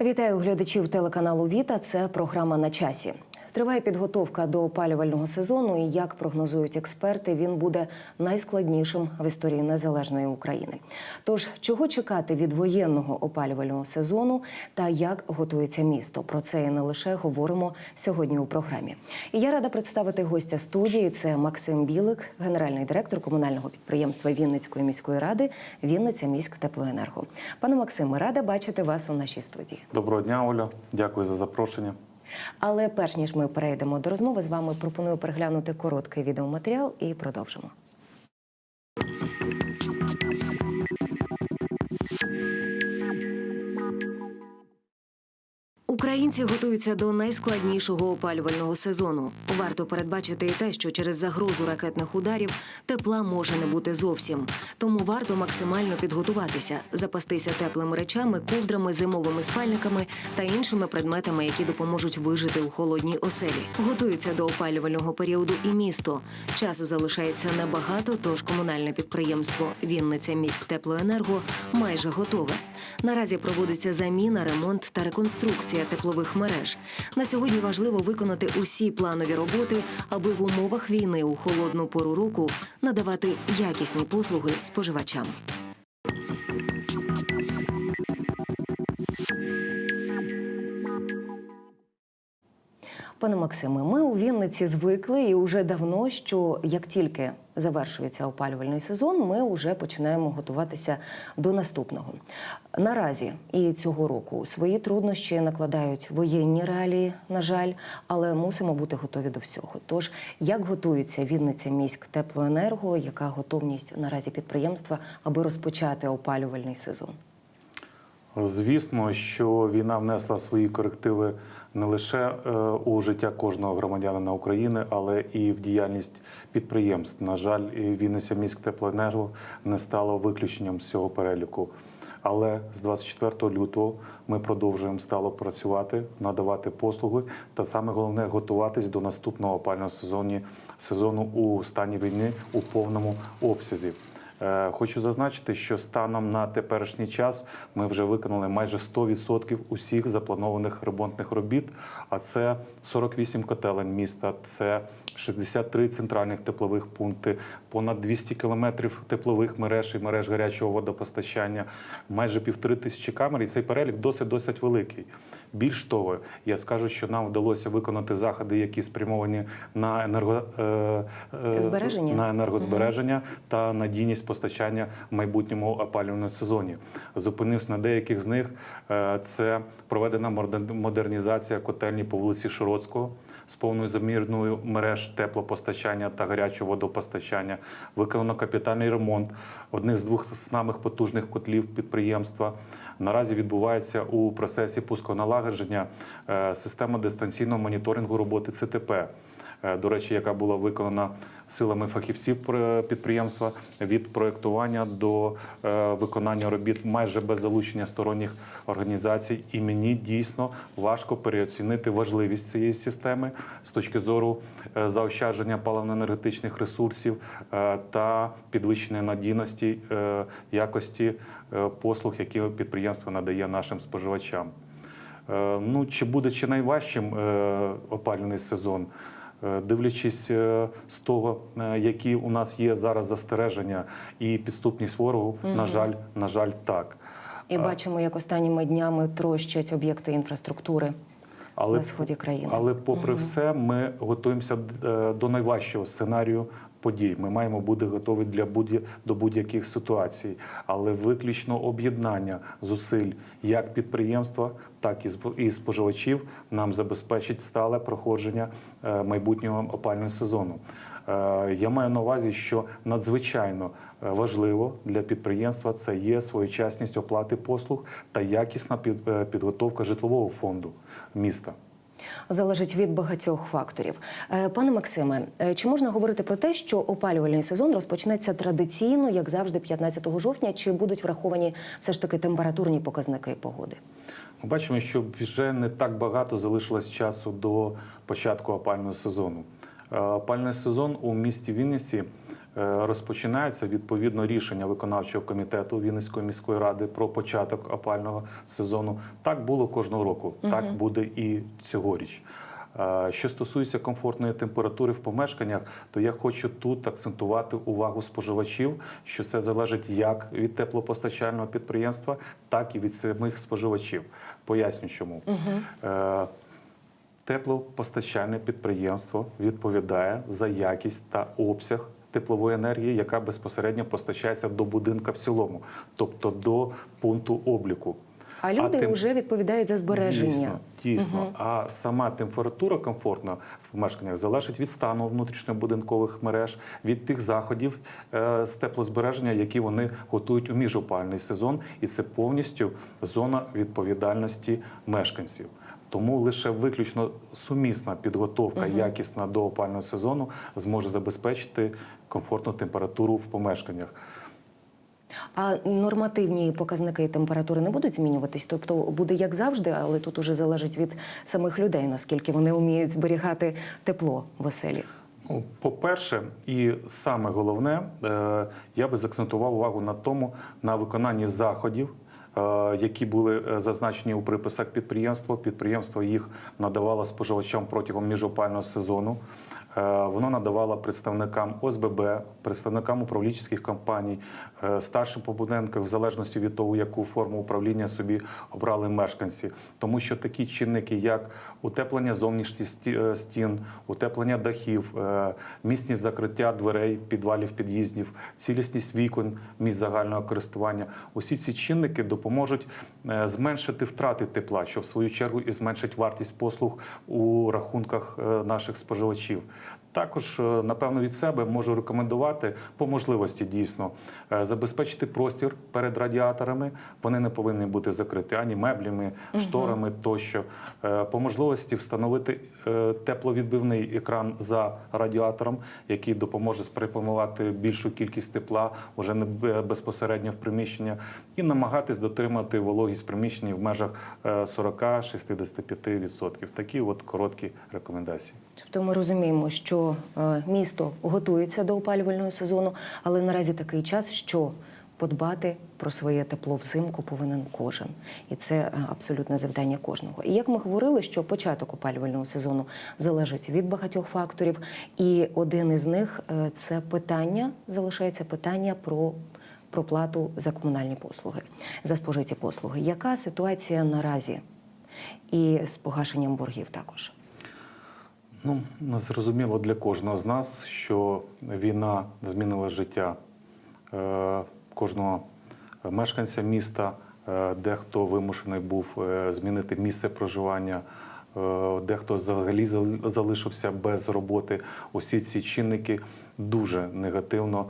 Вітаю глядачів телеканалу Віта. Це програма на часі. Триває підготовка до опалювального сезону, і як прогнозують експерти, він буде найскладнішим в історії незалежної України. Тож, чого чекати від воєнного опалювального сезону та як готується місто? Про це і не лише говоримо сьогодні у програмі. І я рада представити гостя студії. Це Максим Білик, генеральний директор комунального підприємства Вінницької міської ради Вінниця міськ теплоенерго. Пане Максиме, рада бачити вас у нашій студії. Доброго дня, Оля. Дякую за запрошення. Але перш ніж ми перейдемо до розмови з вами, пропоную переглянути короткий відеоматеріал і продовжимо. Українці готуються до найскладнішого опалювального сезону. Варто передбачити і те, що через загрозу ракетних ударів тепла може не бути зовсім. Тому варто максимально підготуватися, запастися теплими речами, ковдрами, зимовими спальниками та іншими предметами, які допоможуть вижити у холодній оселі. Готується до опалювального періоду і місто. Часу залишається небагато, тож комунальне підприємство Вінниця міськ теплоенерго майже готове. Наразі проводиться заміна, ремонт та реконструкція теплових мереж. На сьогодні важливо виконати усі планові роботи, аби в умовах війни у холодну пору року надавати якісні послуги споживачам. Пане Максиме, ми у Вінниці звикли і вже давно, що як тільки завершується опалювальний сезон, ми вже починаємо готуватися до наступного. Наразі і цього року свої труднощі накладають воєнні реалії, на жаль, але мусимо бути готові до всього. Тож, як готується Вінниця міськ теплоенерго, яка готовність наразі підприємства, аби розпочати опалювальний сезон? Звісно, що війна внесла свої корективи не лише е, у життя кожного громадянина України, але і в діяльність підприємств. На жаль, Вінниця міськ теплоенерго не стало виключенням з цього переліку. Але з 24 лютого ми продовжуємо стало працювати, надавати послуги, та саме головне готуватись до наступного опального сезону, сезону у стані війни у повному обсязі. Е, Хочу зазначити, що станом на теперішній час ми вже виконали майже 100% усіх запланованих ремонтних робіт. А це 48 котелень міста, це 63 центральних теплових пункти, понад 200 кілометрів теплових мереж і мереж гарячого водопостачання, майже півтори тисячі камер. І цей перелік досить досить великий. Більш того, я скажу, що нам вдалося виконати заходи, які спрямовані на енерго е, е, Збереження? на енергозбереження та надійність постачання в майбутньому опалювальному сезоні. Зупинився на деяких з них. Е, Це проведена модер- модернізація котельні по вулиці Широцького з повною замірною мереж теплопостачання та гарячого водопостачання. Виконано капітальний ремонт одних з двох самих потужних котлів підприємства. Наразі відбувається у процесі пусконалагодження е, система дистанційного моніторингу роботи ЦТП. Е, До речі, яка була виконана силами фахівців підприємства від проєктування до е, виконання робіт майже без залучення сторонніх організацій. І мені дійсно важко переоцінити важливість цієї системи з точки зору е, заощадження паливно-енергетичних ресурсів е, та підвищення надійності е, якості е, послуг, які підприємство надає нашим споживачам. Е, Ну, чи буде чи найважчим е, опалювальний сезон? Е, Дивлячись е, з того, е, які у нас є зараз застереження і підступність ворогу, на жаль, на жаль, так. І бачимо, як останніми днями трощать об'єкти інфраструктури Але на сході країни. Але попри все, ми готуємося до найважчого сценарію подій. Ми маємо бути готові для будь до будь-яких ситуацій, але виключно об'єднання зусиль як підприємства, так і спо- і споживачів нам забезпечить стале проходження е, майбутнього опального сезону. Е, Я маю на увазі, що надзвичайно е, важливо для підприємства це є своєчасність оплати послуг та якісна під- підготовка житлового фонду міста. Залежить від багатьох факторів. Е, Пане Максиме, е, чи можна говорити про те, що опалювальний сезон розпочнеться традиційно, як завжди, 15 жовтня, чи будуть враховані все ж таки температурні показники погоди? Ми бачимо, що вже не так багато залишилось часу до початку опального сезону. Е, Опальний сезон у місті Вінниці е, розпочинається відповідно рішення виконавчого комітету Вінницької міської ради про початок опального сезону. Так було кожного року, так буде і цьогоріч. Е, Що стосується комфортної температури в помешканнях, то я хочу тут акцентувати увагу споживачів, що це залежить як від теплопостачального підприємства, так і від самих споживачів. Поясню, чому. Е, Теплопостачальне підприємство відповідає за якість та обсяг теплової енергії, яка безпосередньо постачається до будинка в цілому, тобто до пункту обліку. А люди тим- вже відповідають за збереження. Дійсно, дійсно. А сама температура комфортна в помешканнях залежить від стану внутрішньобудинкових мереж, від тих заходів е, з теплозбереження, які вони готують у міжопальний сезон, і це повністю зона відповідальності мешканців. Тому лише виключно сумісна підготовка якісна до опального сезону зможе забезпечити комфортну температуру в помешканнях. А нормативні показники температури не будуть змінюватись? Тобто буде як завжди, але тут уже залежить від самих людей, наскільки вони вміють зберігати тепло в оселі. Ну, по-перше, і саме головне, е, я би закцентував увагу на тому, на виконанні заходів, е, які були е, зазначені у приписах підприємства. Підприємство їх надавало споживачам протягом міжопального сезону. Е, Воно надавало представникам ОСББ, представникам управлінських компаній, е, старшим побудинкам, в залежності від того, яку форму управління собі обрали мешканці. Тому що такі чинники, як утеплення зовнішніх е, стін, утеплення дахів, міцність закриття дверей, підвалів, під'їздів, цілісність вікон, місць загального користування, усі ці чинники допоможуть зменшити втрати тепла, що в свою чергу і зменшить вартість послуг у рахунках наших споживачів. Також, е, напевно, від себе можу рекомендувати по можливості дійсно е, забезпечити простір перед радіаторами. Вони не повинні бути закриті ані меблями, шторами тощо. Е, По можливості встановити тепловідбивний екран за радіатором, який допоможе спрямувати більшу кількість тепла уже не безпосередньо в приміщення, і намагатись дотримати вологість приміщення в межах е, 40-65%. Такі от короткі рекомендації. Тобто ми розуміємо, що е, місто готується до опалювального сезону, але наразі такий час, що подбати про своє тепло взимку повинен кожен, і це е, абсолютне завдання кожного. І як ми говорили, що початок опалювального сезону залежить від багатьох факторів, і один із них е, це питання залишається питання про. Про плату за комунальні послуги, за спожиті послуги. Яка ситуація наразі? І з погашенням боргів також. Ну, зрозуміло для кожного з нас, що війна змінила життя е, кожного мешканця міста. Е, Дехто вимушений був е, змінити місце проживання, дехто взагалі залишився без роботи. Усі ці чинники дуже негативно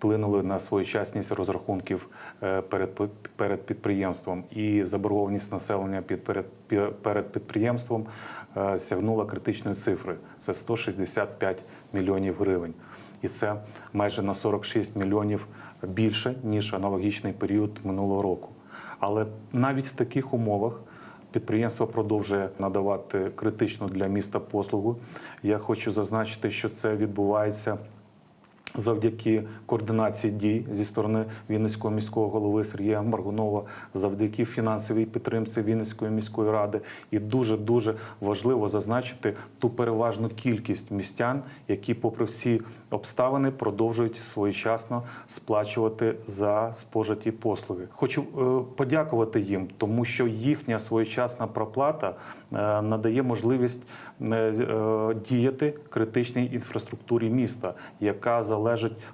вплинули на своєчасність розрахунків е, перед перед підприємством. І заборгованість населення під перед перед підприємством е, сягнула критичної цифри. Це 165 мільйонів гривень. І це майже на 46 мільйонів більше ніж аналогічний період минулого року. Але навіть в таких умовах підприємство продовжує надавати критичну для міста послугу. Я хочу зазначити, що це відбувається. Завдяки координації дій зі сторони Вінницького міського голови Сергія Маргунова, завдяки фінансовій підтримці Вінницької міської ради, і дуже дуже важливо зазначити ту переважну кількість містян, які, попри всі обставини, продовжують своєчасно сплачувати за спожиті послуги. Хочу е, подякувати їм, тому що їхня своєчасна проплата е, надає можливість е, діяти критичній інфраструктурі міста, яка залежить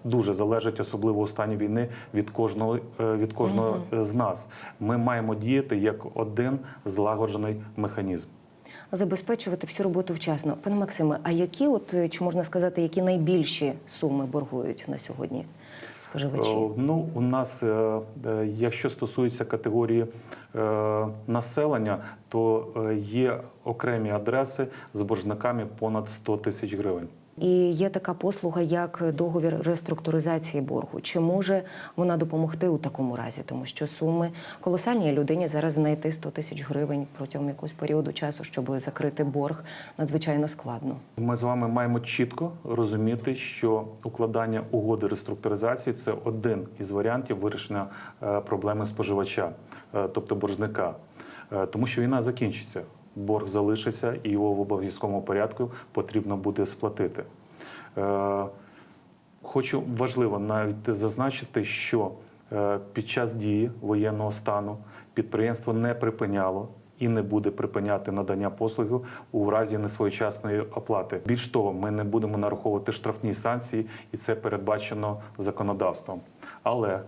дуже залежить, особливо у стані війни, від кожного е, від кожного з нас. Ми маємо діяти як один злагоджений механізм. забезпечувати всю роботу вчасно. Пане Максиме, а які, от е, чи можна сказати, які найбільші суми боргують на сьогодні споживачі? Е, Ну, у нас, якщо стосується категорії населення, то є окремі адреси з боржниками понад 100 тисяч гривень. І є така послуга, як договір реструктуризації боргу. Чи може вона допомогти у такому разі? Тому що суми колосальні людині зараз знайти 100 тисяч гривень протягом якогось періоду часу, щоб закрити борг, надзвичайно складно. Ми з вами маємо чітко розуміти, що укладання угоди реструктуризації це один із варіантів вирішення е, проблеми споживача, е, тобто боржника, Е, тому що війна закінчиться. Борг залишиться, і його в обов'язковому порядку потрібно буде сплатити. Е, Хочу важливо навіть зазначити, що е, під час дії воєнного стану підприємство не припиняло і не буде припиняти надання послуги у разі несвоєчасної оплати. Більш того, ми не будемо нараховувати штрафні санкції, і це передбачено законодавством. Але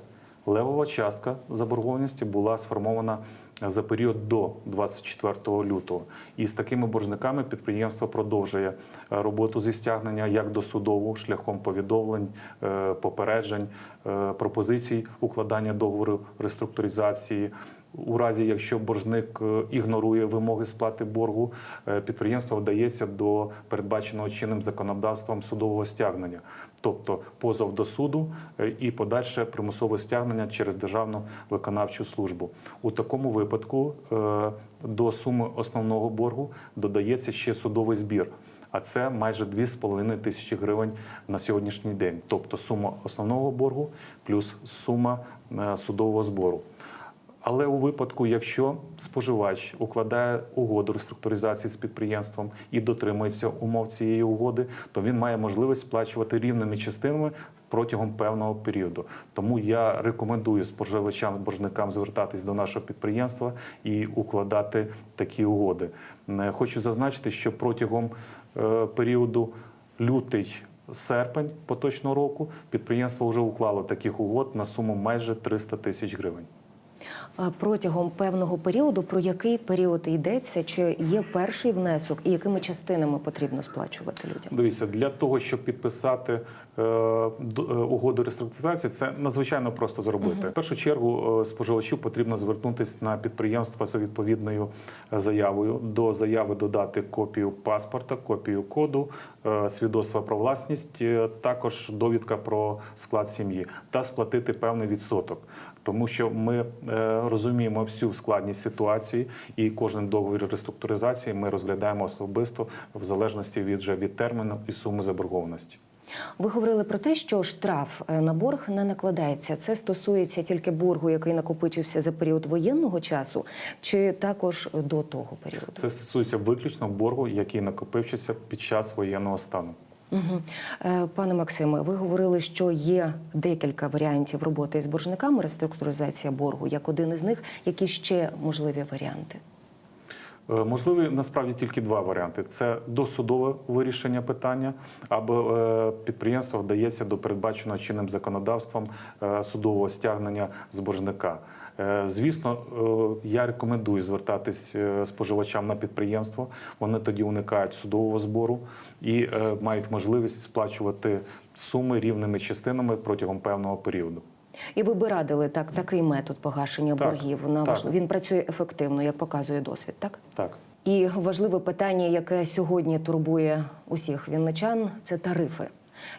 левова частка заборгованості була сформована за період до 24 лютого. І з такими боржниками підприємство продовжує е, роботу зі стягнення як до судову, шляхом повідомлень, е, попереджень, е, пропозицій укладання договору реструктуризації. У разі, якщо боржник е, ігнорує вимоги сплати боргу, е, підприємство вдається до передбаченого чинним законодавством судового стягнення, тобто позов до суду е, і подальше примусове стягнення через державну виконавчу службу. У такому випадку до суми основного боргу додається ще судовий збір. А це майже 2,5 тисячі гривень на сьогоднішній день. Тобто сума основного боргу плюс сума судового збору. Але у випадку, якщо споживач укладає угоду реструктуризації з підприємством і дотримується умов цієї угоди, то він має можливість сплачувати рівними частинами протягом певного періоду. Тому я рекомендую споживачам боржникам звертатись до нашого підприємства і укладати такі угоди. Е, Хочу зазначити, що протягом е, періоду лютий. Серпень поточного року підприємство вже уклало таких угод на суму майже 300 тисяч гривень. А Протягом певного періоду, про який період йдеться, чи є перший внесок і якими частинами потрібно сплачувати людям? Дивіться, для того, щоб підписати е, е, угоду реструктуризації, це надзвичайно просто зробити. В першу чергу е, споживачу потрібно звернутися на підприємство за відповідною е, заявою. До заяви додати копію паспорта, копію коду, е, свідоцтва про власність, е, також довідка про склад сім'ї та сплатити певний відсоток. Тому що ми е, розуміємо всю складність ситуації, і кожен договір реструктуризації ми розглядаємо особисто в залежності від вже від терміну і суми заборгованості. Ви говорили про те, що штраф е, на борг не накладається. Це стосується тільки боргу, який накопичився за період воєнного часу, чи також до того періоду? Це стосується виключно боргу, який накопився під час воєнного стану. Угу. Пане Максиме, ви говорили, що є декілька варіантів роботи з боржниками, реструктуризація боргу, як один із них. Які ще можливі варіанти? Е, Можливі насправді тільки два варіанти: це досудове вирішення питання, або е, підприємство вдається до передбаченого чинним законодавством судового стягнення з боржника. Е, Звісно, е, я рекомендую звертатись е, споживачам на підприємство. Вони тоді уникають судового збору і мають можливість сплачувати суми рівними частинами протягом певного періоду. І ви би радили так, такий метод погашення Так, боргів. На ваш він працює ефективно, як показує досвід, так? Так. І важливе питання, яке сьогодні турбує усіх вінничан, це тарифи.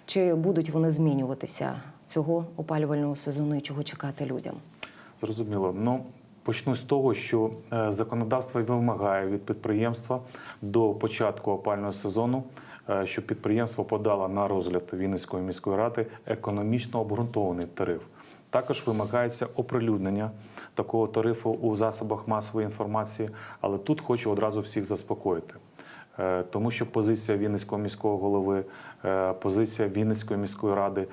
Чи будуть вони змінюватися цього опалювального сезону і чого чекати людям? Зрозуміло. Ну почну з того, що е, законодавство вимагає від підприємства до початку опального сезону, е, щоб підприємство подало на розгляд Вінницької міської ради економічно обґрунтований тариф. Також вимагається оприлюднення такого тарифу у засобах масової інформації, але тут хочу одразу всіх заспокоїти. Е, Тому що позиція Вінницького міського голови, позиція Вінницької міської ради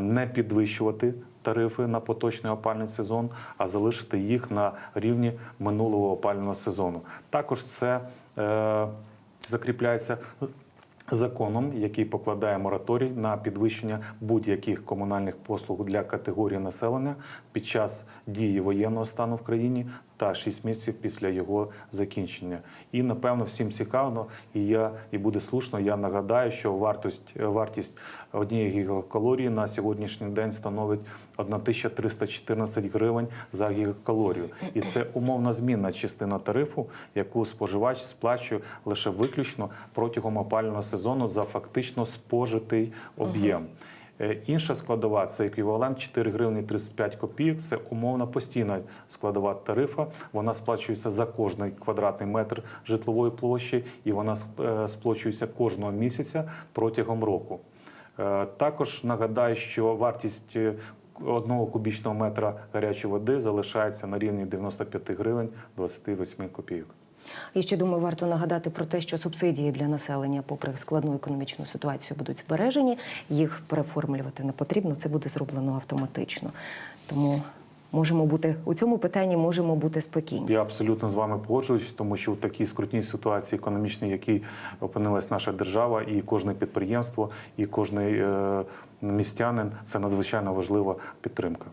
не підвищувати тарифи на поточний опальний сезон, а залишити їх на рівні минулого опального сезону. Також це е, закріпляється законом, який покладає мораторій на підвищення будь-яких комунальних послуг для категорії населення під час дії воєнного стану в країні та 6 місяців після його закінчення. І напевно всім цікаво, і я і буде слушно. Я нагадаю, що вартість вартість однієї гігакалорії на сьогоднішній день становить 1314 гривень за гігакалорію, і це умовна змінна частина тарифу, яку споживач сплачує лише виключно протягом опалювального сезону за фактично спожитий об'єм. Е, Інша складова це еквівалент 4 гривні 35 копійок. Це умовна постійна складова тарифа. Вона сплачується за кожний квадратний метр житлової площі, і вона е, сплачується кожного місяця протягом року. Е, Також нагадаю, що вартість одного кубічного метра гарячої води залишається на рівні 95 гривень 28 копійок. І ще думаю, варто нагадати про те, що субсидії для населення, попри складну економічну ситуацію, будуть збережені. Їх переформлювати не потрібно. Це буде зроблено автоматично. Тому можемо бути у цьому питанні, можемо бути спокійні. Я абсолютно з вами погоджуюсь, тому що в такій скрутній ситуації економічній, в якій опинилась наша держава, і кожне підприємство, і кожний е, містянин це надзвичайно важлива підтримка.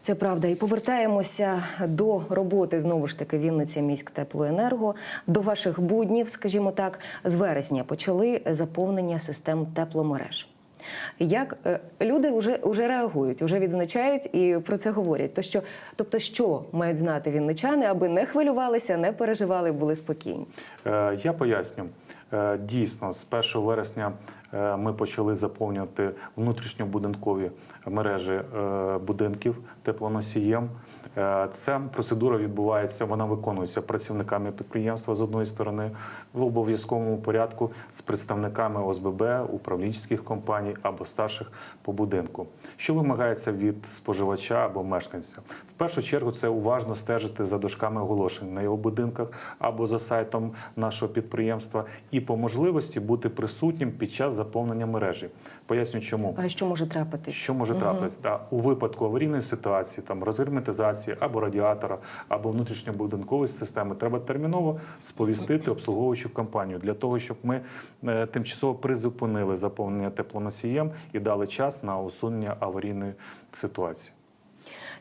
Це правда. І повертаємося до роботи знову ж таки Вінниця міськ теплоенерго. До ваших буднів, скажімо так, з вересня почали заповнення систем тепломереж. Як е, люди вже, вже реагують, вже відзначають і про це говорять. То що, тобто, що мають знати вінничани, аби не хвилювалися, не переживали, були спокійні. Е, Я поясню. Е, Дійсно, з 1 вересня е, ми почали заповнювати внутрішньобудинкові мережі е, будинків теплоносієм. Е, Ця процедура відбувається, вона виконується працівниками підприємства з одної сторони в обов'язковому порядку з представниками ОСББ, управлінських компаній або старших по будинку. Що вимагається від споживача або мешканця? В першу чергу це уважно стежити за дошками оголошень на його будинках або за сайтом нашого підприємства, і по можливості бути присутнім під час заповнення мережі. Поясню, чому. А що може трапитись? Що може трапитися? Да, у випадку аварійної ситуації, там розгерметизації або радіатора, або внутрішньобудинкової системи, треба терміново сповістити обслуговуючу компанію для того, щоб ми е, тимчасово призупинили заповнення теплоносієм і дали час на усунення аварійної ситуації.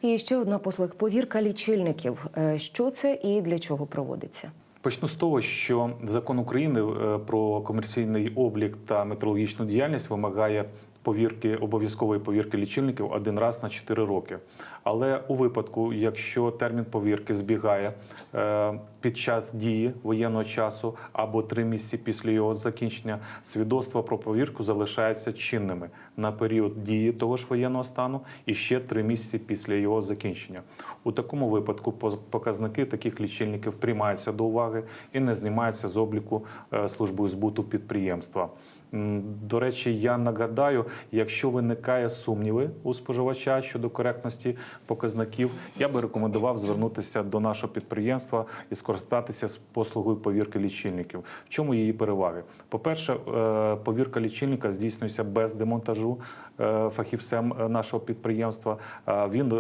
І ще одна послуга повірка лічильників. Е, Що це і для чого проводиться? Почну з того, що закон України е, про комерційний облік та метрологічну діяльність вимагає повірки обов'язкової повірки лічильників один раз на 4 роки. Але у випадку, якщо термін повірки збігає е, під час дії воєнного часу або три місяці після його закінчення, свідоцтва про повірку залишаються чинними на період дії того ж воєнного стану і ще три місяці після його закінчення. У такому випадку показники таких лічильників приймаються до уваги і не знімаються з обліку е, службою збуту підприємства. До речі, я нагадаю, якщо виникає сумніви у споживача щодо коректності показників, я би рекомендував звернутися до нашого підприємства і скористатися з послугою повірки лічильників. В чому її переваги? По-перше, е, повірка лічильника здійснюється без демонтажу е, фахівцем е, нашого підприємства. Він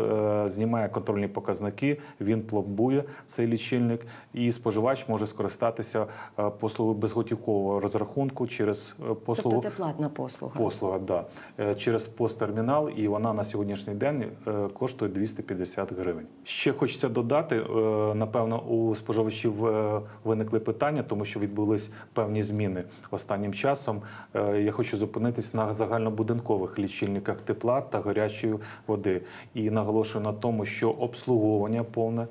знімає контрольні показники, він пломбує цей лічильник, і споживач може скористатися послугою безготівкового розрахунку через послугу. Тобто це платна послуга. Послуга, да. Е, через посттермінал, і вона на сьогоднішній день е, коштує 250 гривень. Ще хочеться додати, е, напевно, у споживачів виникли питання, тому що відбулись певні зміни останнім часом. Я хочу зупинитись на загальнобудинкових лічильниках тепла та гарячої води. І наголошую на тому, що обслуговування повне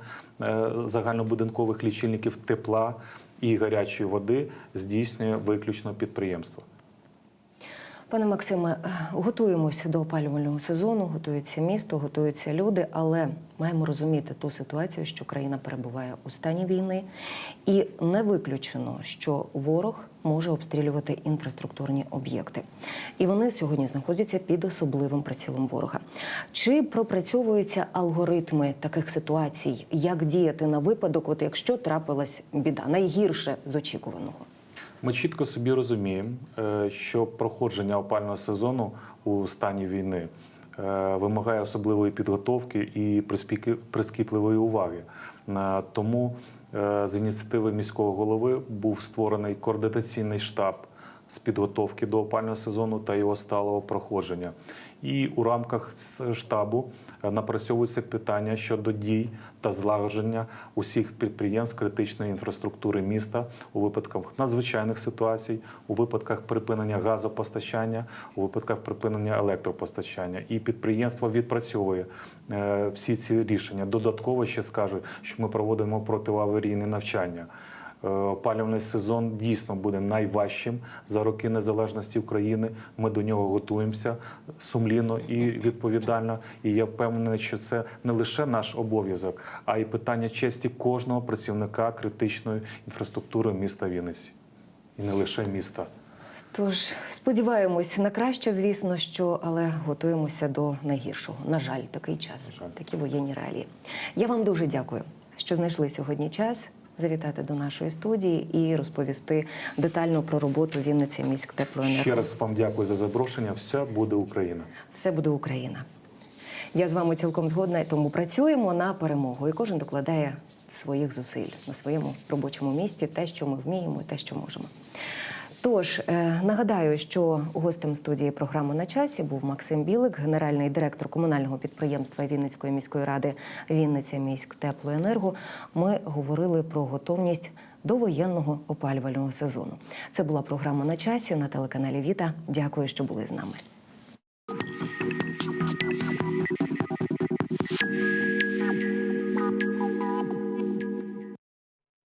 загальнобудинкових лічильників тепла і гарячої води здійснює виключно підприємство. Пане Максиме, е, готуємося до опалювального сезону, готується місто, готуються люди, але маємо розуміти ту ситуацію, що країна перебуває у стані війни, і не виключено, що ворог може обстрілювати інфраструктурні об'єкти. І вони сьогодні знаходяться під особливим прицілом ворога. Чи пропрацьовуються алгоритми таких ситуацій, як діяти на випадок, от якщо трапилась біда, найгірше з очікуваного? Ми чітко собі розуміємо, е, що проходження опального сезону у стані війни е, вимагає особливої підготовки і прискіпливої уваги. Е, Тому з ініціативи міського голови був створений координаційний штаб з підготовки до опального сезону та його сталого проходження. І у рамках штабу е, напрацьовуються питання щодо дій та злагодження усіх підприємств критичної інфраструктури міста у випадках надзвичайних ситуацій, у випадках припинення газопостачання, у випадках припинення електропостачання. І підприємство відпрацьовує е, всі ці рішення. Додатково ще скажу, що ми проводимо протиаварійне навчання. Е, Опалювальний сезон дійсно буде найважчим за роки незалежності України. Ми до нього готуємося сумлінно і відповідально. І я впевнений, що це не лише наш обов'язок, а й питання честі кожного працівника критичної інфраструктури міста Вінниці. І не лише міста. Тож сподіваємось на краще, звісно, що але готуємося до найгіршого. На жаль, такий час, жаль. такі воєнні реалії. Я вам дуже дякую, що знайшли сьогодні час завітати до нашої студії і розповісти детально про роботу Вінниці міськ теплоенерго. Ще раз вам дякую за запрошення. Все буде Україна. Все буде Україна. Я з вами цілком згодна, тому працюємо на перемогу, і кожен докладає своїх зусиль на своєму робочому місці, те, що ми вміємо, те, що можемо. Тож е, нагадаю, що гостем студії програми на часі був Максим Білик, генеральний директор комунального підприємства Вінницької міської ради Вінниця міськ теплоенерго. Ми говорили про готовність до воєнного опалювального сезону. Це була програма на часі на телеканалі Віта. Дякую, що були з нами.